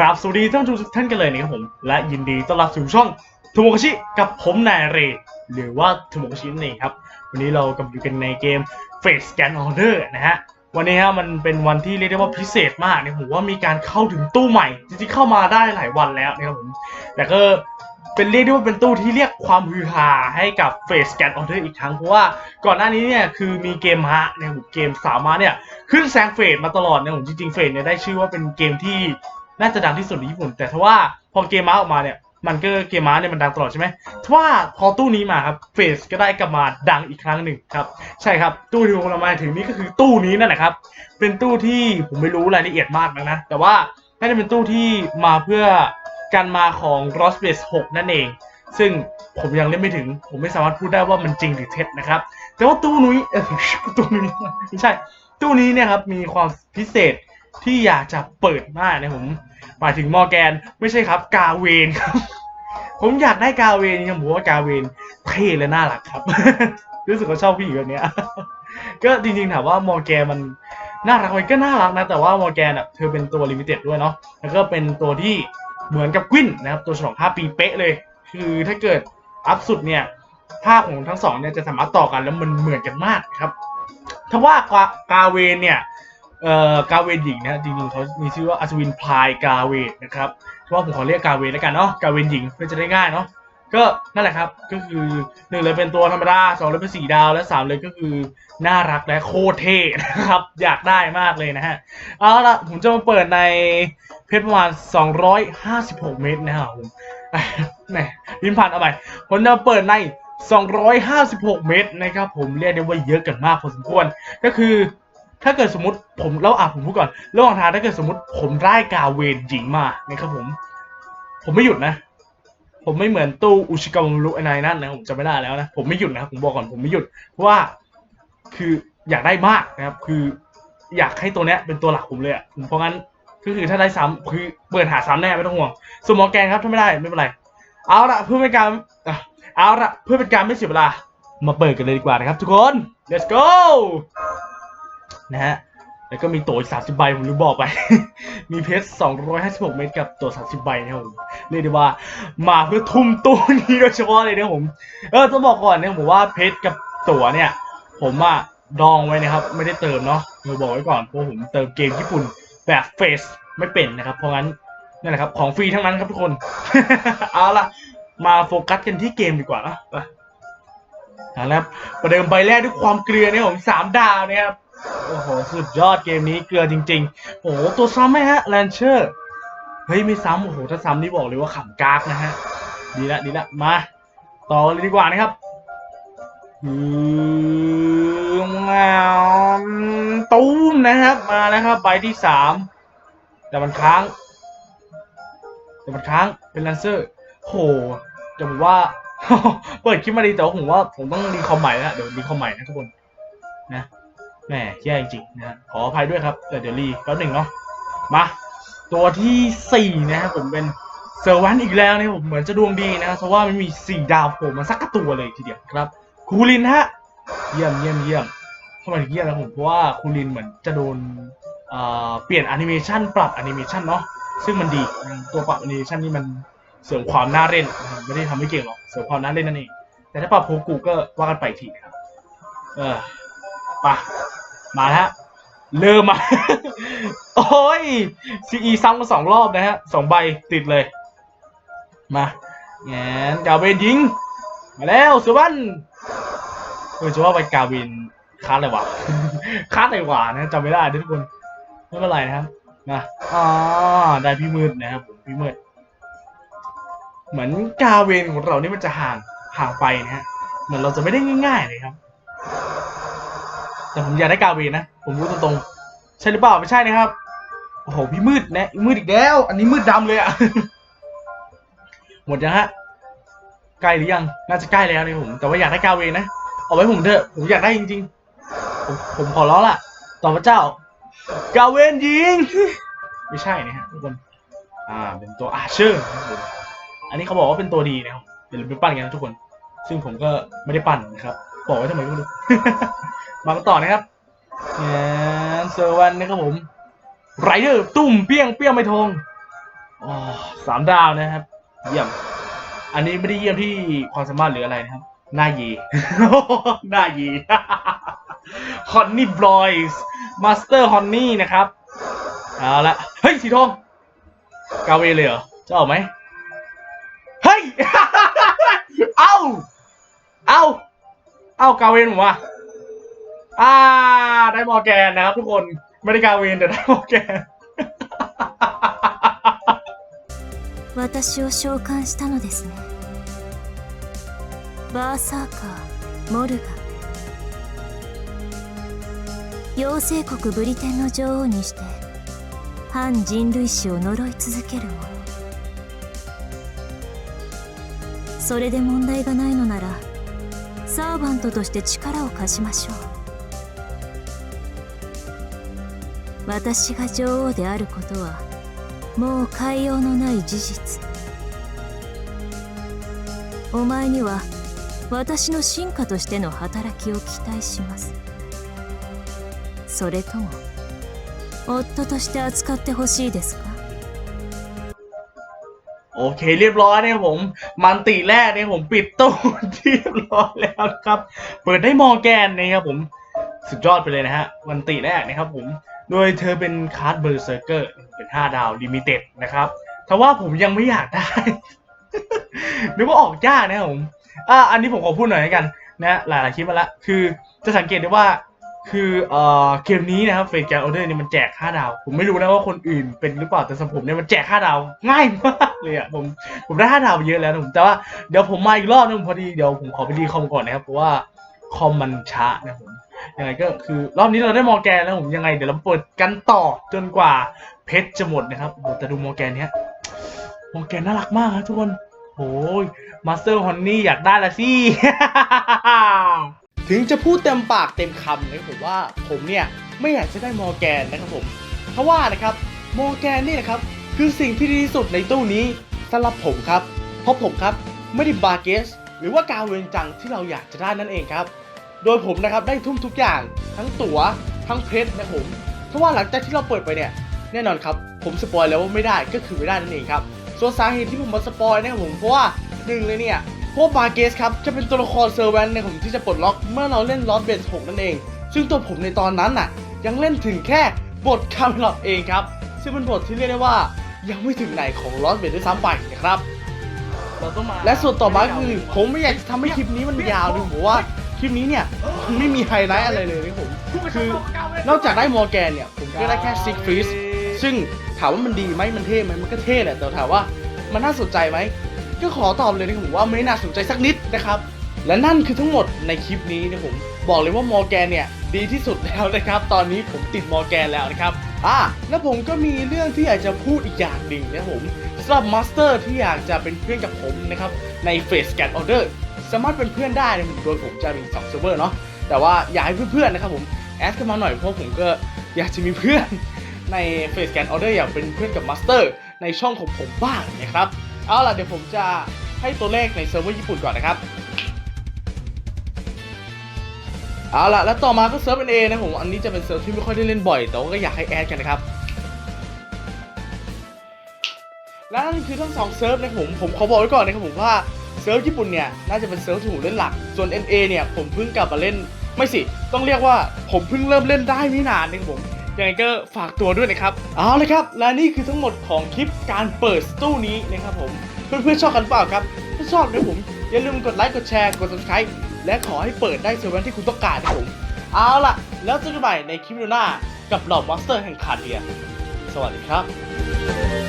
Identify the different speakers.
Speaker 1: ราบสวัสดีท่านผู้ชมทุกท่านกันเลยนะครับผม และยินดีต้อนรับสู่ช่องทูโมกชิกับผมนายเร หรือว่าทูโมกชินั่ครับ วันนี้เรากำลังอยู่กันในเกม Face Scan Order นะฮะ วันนี้ฮะมันเป็นวันที่เรียกได้ว่าพิเศษมากนี่ยผมว่ามีการเข้าถึงตู้ใหม่ จริงๆเข้ามาได้หลายวันแล้วนะครับผม แต่ก็เป็นเรียกได้ว่าเป็นตู้ที่เรียกความฮือฮาให้กับ Face Scan Order อีกครั้ง เพราะว่าก่อนหน้านี้เนี่ยคือมีเกมฮะเนี่ยผมเกมสามารถเนี่ยขึ้นแซงเฟสมาตลอดนี่ยผมจริงๆเฟสเนี่ยได้ชื่อว่าเป็นเกมที่ น่าจะดังที่สุดในญี่ปุ่น แต่ถ้าว่าพอเกมม้าออกมาเนี่ยมันก็เกมม้าเนี่ยมันดังตลอดใช่ไหมถ้าว่าพอตู้นี้มาครับเฟสก็ได้กลับมาดังอีกครั้งหนึ่งครับ ใช่ครับตู้ที่ผมเรามาถึงนี่ก็คือตู้นี้นั่นแหละครับ เป็นตู้ที่ผมไม่รู้รายละเอียดมากนะนะ แต่ว่าน่าจะเป็นตู้ที่มาเพื่อการมาของ r o s b a s 6นั่นเอง ซึ่งผมยังเล่นไม่ถึง ผมไม่สามารถพูดได้ว่ามันจริงหรือเท็จนะครับ แต่ว่าตู้นี้เออตู้นี้ไม่ใช่ ตู้นี้เนี่ยครับมีความพิเศษ ที่อยากจะเปิดมากนะผมหมายถึงมอแกนไม่ใช่ครับ กาเวนครับ ผมอยากได้กาเวนครับผมว่ากาเวนเท่และน่ารักครับ รู้สึกว่าชอบผู้หญิงแบบเนี้ยก็จริงๆถามว่ามอแกนมันน่ารักไหมก็น่ารักนะ แต่ว่ามอแกนอะเธอเป็นตัวลิมิเต็ดด้วยเนาะแล้วก็เป็นตัวที่เหมือนกับกวินนะครับ ตัวฉลอง5ปีเป๊ะเลย คือถ้าเกิดอัพสุดเนี่ยภาพของทั้งสองเนี่ยจะสามารถต่อกันแล้วมันเหมือนกันมากครับถ้าว่ากากาเวนเนี่ย เอ่อกาเวนหญิงนะจริงๆเขามีชื่อว่าอัศวินพลายกาเวนนะครับเพราะว่าผมขอเรียกกาเวนแล้วกันเนาะกาเวนหญิงเพื่อจะได้ง่ายเนาะก็นั่นแหละครับก็คือหนึ่งเลยเป็นตัวธรรมดาสองเลยเป็นสีดาวและสามเลยก็คือน่ารักและโคตรเท่นะครับ อยากได้มากเลยนะฮะเอาละผมจะมาเปิดในเพชรประมาณ 256 เมตรนะครับผมแหมพิมพ์ผ่านเอาไปผมจะมาเปิดใน 256 เมตรนะครับผมเรียกได้ว่าเยอะกันมากพอสมควรก็คือ ถ้าเกิดสมมติผมแล้วอะผมพูดก่อนระหว่างทางถ้าเกิดสมมติผมได้กาเวนหญิงมานะครับผม ผมไม่หยุดนะ ผมไม่เหมือนตู้อุชิกาวงรุไอนายนั่นนะผมจำไม่ได้แล้วนะผมไม่หยุดนะผมบอกก่อนผมไม่หยุดเพราะว่าคืออยากได้มากนะครับ คืออยากให้ตัวเนี้ยเป็นตัวหลักผมเลยอะผมเพราะงั้นก็คือถ้าได้ซ้ำคือเปิดหาซ้ำแน่ไม่ต้องห่วงสมอแกนครับถ้าไม่ได้ไม่เป็นไรเอาละเพื่อเป็นการเอาละเพื่อเป็นการไม่เสียเวลามาเปิดกันเลยดีกว่านะครับทุกคน let's go นะฮะ แล้วก็มีตั๋วอีก30ใบผมลืมบอกไป มีเพชร256เม็ดกับตั๋ว30ใบนะครับผม เรียกได้ว่ามาเพื่อทุ่มตู้นี้โดยเฉพาะเลยนะผม เออต้องบอกก่อนนะผมว่าเพชรกับตั๋วเนี่ย ผมอะดองไว้นะครับ ไม่ได้เติมเนาะเราบอกไว้ก่อนเพราะผมเติมเกมญี่ปุ่นแบบเฟสไม่เป็นนะครับ เพราะงั้นนั่นแหละครับ ของฟรีทั้งนั้นครับทุกคน เอาล่ะ มาโฟกัสกันที่เกมดีกว่านะไปอาละครับประเดิมใบแรกด้วยความเกลือเนี่ยผมสามดาวนะครับ โอ้โห สุดยอดเกมนี้เกลือจริงๆโอ้โห ตัวซ้ำไหมฮะแลนเชอร์ เฮ้ย ไม่ซ้ำโอ้โห ถ้าซ้ำนี่บอกเลยว่าขำกากนะฮะ ดีละดีละมา ต่อเลยดีกว่านะครับอืมตูมนะครับ มาแล้วครับใบที่สามแต่มันค้าง แต่มันค้างเป็นแลนเซอร์โหจะบอกว่าเปิดคลิปมาดีแต่ว่าผมว่าผมต้องรีคอมใหม่แล้วเดี๋ยวรีคอมใหม่นะทุกคนนะ แหมแย่จริงๆนะขออภัยด้วยครับแต่เดี๋ยวรีแป๊บหนึ่งเนาะมาตัวที่สี่นะครับผมเป็นเซอร์วันอีกแล้วเนะครับผมเหมือนจะดวงดีนะเพราะว่ามันมีสี่ดาวโผล่มาสักกระตัวเลยทีเดียวครับคูลินฮะเยี่ยมเยี่ยมเยี่ยมทำไมถึงเยี่ยมนะผมเพราะว่าคูลินเหมือนจะโดนเปลี่ยนแอนิเมชันปรับแอนิเมชันเนาะซึ่งมันดีตัวปรับแอนิเมชันนี่มันเสริมความน่าเล่นไม่ได้ทำให้เก่งหรอกเสริมความน่าเล่นนั่นเองแต่ถ้าปรับโพกูก็ว่ากันไปทีนะครับเออไป มาฮะเริ่มมา โอ้ยซีอีซ้ำกันสองรอบนะฮะสองใบติดเลย มาแงนกาเวนยิง มาแล้วสุวรรณเออจะว่าไปกาเวนคาดอะไรวะคาดอะไรวะนะจำไม่ได้ทุกคนไม่เป็นไรนะครับมาอ๋อได้พี่มืดนะครับผมพี่มืดเหมือนกาเวนของเรานี่มันจะห่างห่างไปนะฮะเหมือนเราจะไม่ได้ง่าย ๆ เลยครับ แต่ผมอยากได้กาเวนนะ ผมรู้ตรงๆ ใช่หรือเปล่า ไม่ใช่นะครับ โอ้โห พี่มืดนะมืดอีกแล้ว อันนี้มืดดำเลยอะ หมดยังฮะ ใกล้หรือยัง น่าจะใกล้แล้วนี่ผม แต่ว่าอยากได้กาเวนนะ เอาไว้ผมเถอะ ผมอยากได้จริงๆ ผมผมขอร้องล่ะ ต่อพระเจ้า กาเวนยิง ไม่ใช่นะฮะทุกคน อ่า เป็นตัวอาเชอร์นะครับผมอันนี้เขาบอกว่าเป็นตัวดีนะครับอย่าลืมไปปั้นกันนะทุกคน ซึ่งผมก็ไม่ได้ปั้นนะครับ บอกไว้ทำไมก็ไม่รู้มากันต่อนะครับเซอร์วันนะครับผมไรเดอร์ตุ้มเปี้ยงเปี้ยงไม่ทงอ๋อสามดาวนะครับ เยี่ยม อันนี้ไม่ได้เยี่ยมที่ความสามารถหรืออะไรนะครับ หน้ายีหน้ายีฮอนนี่บลอยส์มาสเตอร์ฮอนนี่นะครับเอาละเฮ้ยสีทองกาเวเลยเหรอจะออกไหมเฮ้ย เอ้าเอ้า เอ้ากาเวนผมว่ะอ่า ได้มอร์แกนนะครับทุกคน ไม่ได้กาเวนแต่ได้มอร์แกน
Speaker 2: 私を召喚したのですねバーサーカーモルガ妖精国ブリテンの女王にして反人類史を呪い続ける者それで問題がないのなら サーバントとして力を貸しましょう。私が女王であることはもう変えようのない事実。お前には私の進化としての働きを期待します。それとも夫として扱ってほしいですか？
Speaker 1: โอเคเรียบร้อยเนี่ยผม มันติแรกเนี่ยผมปิดตู้ที่เรียบร้อยแล้วครับ เปิดได้มอแกนนะครับผมสุดยอดไปเลยนะฮะมันติแรกนะครับผม โดยเธอเป็นคาร์ดเบอร์เซอร์เกอร์เป็น 5 ดาวลิมิเต็ดนะครับแต่ว่าผมยังไม่อยากได้นึกว่าออกยากนะครับผมอ่าอันนี้ผมขอพูดหน่อยกันนะหลายๆคลิปมาแล้วคือจะสังเกตได้ว่า คือเอ่อเกมนี้นะครับเฟสแกนออเดอร์นี่มันแจก5ดาว ผมไม่รู้นะว่าคนอื่นเป็นหรือเปล่าแต่สำหรับผมเนี่ยมันแจก5ดาวง่ายมากเลยอะผมผมได้5ดาวไปเยอะแล้วนะผมแต่ว่าเดี๋ยวผมมาอีกรอบนึงพอดีเดี๋ยวผมขอไปรีคอมก่อนนะครับเพราะว่าคอมมันช้านะผมยังไงก็คือรอบนี้เราได้มอแกนแล้วผมยังไงเดี๋ยวเราเปิดกันต่อจนกว่าเพชรจะหมดนะครับโอ้แต่ดูมอแกนเนี้ยมอแกนน่ารักมากครับทุกคนโอ้ยมาสเตอร์ฮอนนี่อยากได้ละสิ ถึงจะพูดเต็มปากเต็มคำนะผมว่าผมเนี่ยไม่อยากจะได้มอร์แกนนะครับผมเพราะว่านะครับมอร์แกนนี่นะครับคือสิ่งที่ดีที่สุดในตู้นี้สำหรับผมครับ เพราะผมครับไม่ได้บาร์เกสหรือว่ากาเวรจังที่เราอยากจะได้นั่นเองครับ โดยผมนะครับได้ทุ่มทุกอย่างทั้งตั๋วทั้งเพชรนะผมเพราะว่าหลังจากที่เราเปิดไปเนี่ยแน่นอนครับผมสปอยแล้วว่าไม่ได้ก็คือไม่ได้นั่นเองครับส่วนสาเหตุที่ผมมาสปอยนะครับผมเพราะว่าหนึ่งเลยเนี่ย พวกบาเกสครับจะเป็นตัวละครเซอร์แวนในผมที่จะปลดล็อกเมื่อเราเล่นลอสเบส6นั่นเอง ซึ่งตัวผมในตอนนั้นน่ะ ยังเล่นถึงแค่บทคาร์เมลอตเองครับ ซึ่งเป็นบทที่เรียกได้ว่ายังไม่ถึงไหนของลอสเบสด้วยซ้ำไปนะครับและส่วนต่อมาคือผมไม่อยากจะทำให้คลิปนี้มันยาวเลยผมว่าคลิปนี้เนี่ยมันไม่มีไฮไลท์อะไรเลยนะผมคือนอกจากได้มอร์แกนเนี่ยผมก็ได้แค่ซิกฟรีสซึ่งถามว่ามันดีไหมมันเท่ไหมมันก็เท่แหละแต่ถามว่ามันน่าสนใจไหม ก็ขอตอบเลยนะผมว่าไม่น่าสนใจสักนิดนะครับ และนั่นคือทั้งหมดในคลิปนี้นะผมบอกเลยว่ามอแกนเนี่ยดีที่สุดแล้วนะครับ ตอนนี้ผมติดมอแกนแล้วนะครับอ่าแล้วผมก็มีเรื่องที่อยากจะพูดอีกอย่างหนึ่งนะผมสำหรับมาสเตอร์ที่อยากจะเป็นเพื่อนกับผมนะครับใน Face Scan Order สามารถเป็นเพื่อนได้นะผมโดยผมจะมี2เซิร์ฟเวอร์เนาะแต่ว่าอยากให้เพื่อนๆนะครับผมแอดกันมาหน่อยเพราะผมก็อยากจะมีเพื่อนใน Face Scan Order อยากเป็นเพื่อนกับมาสเตอร์ในช่องของผมบ้างนะครับ เอาล่ะเดี๋ยวผมจะให้ตัวเลขในเซิร์ฟเวอร์ญี่ปุ่นก่อนนะครับ เอาล่ะแล้วต่อมาก็เซิร์ฟเป็นเอนะผมอันนี้จะเป็นเซิร์ฟที่ไม่ค่อยได้เล่นบ่อย แต่ว่าก็อยากให้แอดกันนะครับ และนั่นคือทั้งสองเซิร์ฟนะผมผมขอบอกไว้ก่อนนะครับผมว่าเซิร์ฟญี่ปุ่นเนี่ยน่าจะเป็นเซิร์ฟที่ผมเล่นหลัก ส่วน NA เนี่ยผมเพิ่งกลับมาเล่นไม่สิ ต้องเรียกว่าผมเพิ่งเริ่มเล่นได้ไม่นานเองผม ยังไงก็ฝากตัวด้วยนะครับ เอาเลยครับ และนี่คือทั้งหมดของคลิปการเปิดสตู้นี้นะครับผม เพื่อนๆชอบกันเปล่าครับ ถ้าชอบนะผม อย่าลืมกดไลค์ กดแชร์ กด subscribe และขอให้เปิดได้เซเว่นที่คุณต้องการนะครับผม เอาล่ะ แล้วเจอกันใหม่ในคลิปหน้ากับเหล่ามอนสเตอร์แห่งคาเดีย สวัสดีครับ